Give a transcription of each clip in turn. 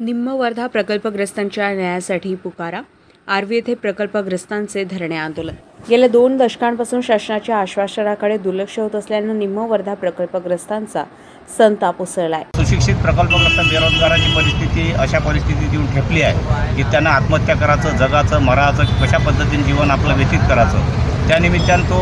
निम्न वर्धा प्रकल्पग्रस्तांच्या न्यायासाठी पुकारा. आर्वी येथे प्रकल्पग्रस्तांचे धरणे आंदोलन. गेल्या दोन दशकांपासून शासनाच्या आश्वासनाकडे दुर्लक्ष होत असल्यानं निम्न वर्धा प्रकल्पग्रस्तांचा संताप उसळला आहे सुशिक्षित प्रकल्पग्रस्त बेरोजगाराची परिस्थिती अशा परिस्थितीत येऊन ठेपली आहे की त्यांना आत्महत्या करायचं जगाचं मराचं कशा पद्धतीने जीवन आपलं व्यतीत करायचं. त्यानिमित्तानं तो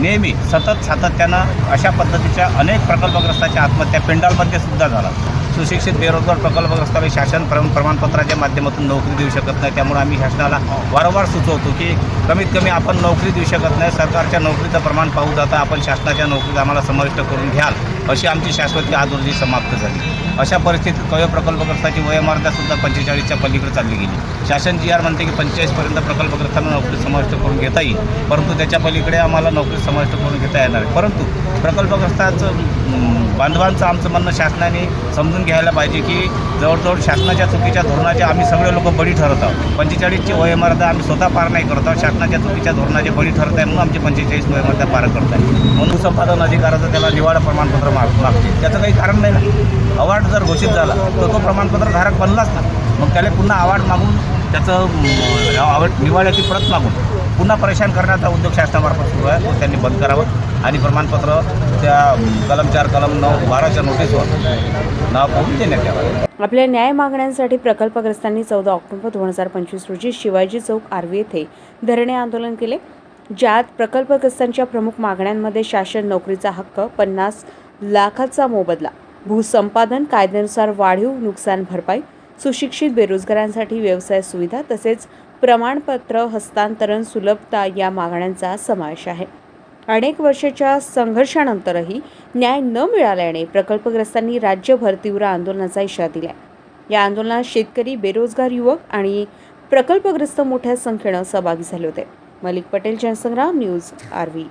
नेहमी सतत सातत्यानं अशा पद्धतीच्या अनेक प्रकल्पग्रस्तांच्या आत्महत्या पेंडालमध्ये सुद्धा झाला. सुशिक्षित बेरोजगार प्रकल्पग्रस्ताला शासन प्रम प्रमाणपत्राच्या माध्यमातून नोकरी देऊ शकत नाही. त्यामुळे आम्ही शासनाला वारंवार सुचवतो की कमीत कमी आपण नोकरी देऊ शकत नाही. सरकारच्या नोकरीचं प्रमाण पाहू जाता आपण शासनाच्या नोकरीत आम्हाला समाविष्ट करून घ्याल अशी आमची शाश्वती आज रोजी समाप्त झाली. अशा परिस्थितीत कवय प्रकल्पग्रस्ताची सुद्धा पंचेचाळीसच्या पलीकडे चालली गेली. शासन जी आर म्हणते की पंचेचाळीसपर्यंत प्रकल्पग्रस्तांना नोकरी समाविष्ट करून घेता येईल परंतु त्याच्या पलीकडे आम्हाला नोकरी समाविष्ट करून घेता येणार आहे परंतु प्रकल्पग्रस्ताचं बांधवांचं आमचं म्हणणं शासनाने समजून घ्यायला पाहिजे की जवळजवळ शासनाच्या चुकीच्या धोरणाचे आम्ही सगळे लोक बळी ठरत आहोत. पंचेचाळीसची वयोमर्यादा आम्ही स्वतः पार नाही करत आहोत. शासनाच्या चुकीच्या धोरणाचे बळी ठरत आहे म्हणून आमची पंचेचाळीस वयोमर्यादा पार करत आहे. म्हणून संपादन अधिकाराचं त्याला निवाडा प्रमाणपत्र माग मागते त्याचं काही कारण नाही ना. अवॉर्ड जर घोषित झाला तर तो प्रमाणपत्र धारक बनलाच ना. मग त्याला पुन्हा अवॉर्ड मागून त्याचं आवड निवाड्याची प्रत मागून पुन्हा परेशान करण्याचा उद्योग शासनामार्फत सुरू आहे. तो त्यांनी बंद करावं. आणि प्रमाणपत्र त्या कलम चार कलम नऊ बाराच्या नोटीसवर नाव पाहून देण्यात यावं. आपल्या न्याय मागण्यांसाठी प्रकल्पग्रस्तांनी चौदा ऑक्टोबर दोन हजार पंचवीस रोजी शिवाजी चौक आर्वी येथे धरणे आंदोलन केले ज्यात प्रकल्पग्रस्तांच्या प्रमुख मागण्यांमध्ये शासन नोकरीचा हक्क पन्नास लाखाचा मोबदला भूसंपादन कायद्यानुसार वाढीव नुकसान भरपाई सुशिक्षित बेरोजगारांसाठी व्यवसाय सुविधा तसेच प्रमाणपत्र हस्तांतरण सुलभता या मागण्यांचा समावेश आहे. अनेक वर्षाच्या संघर्षानंतरही न्याय न मिळाल्याने प्रकल्पग्रस्तांनी राज्यभर तीव्र आंदोलनाचा इशारा दिला या आंदोलनात शेतकरी बेरोजगार युवक आणि प्रकल्पग्रस्त मोठ्या संख्येनं सहभागी झाले होते. Malik Patel Jansangram news RV.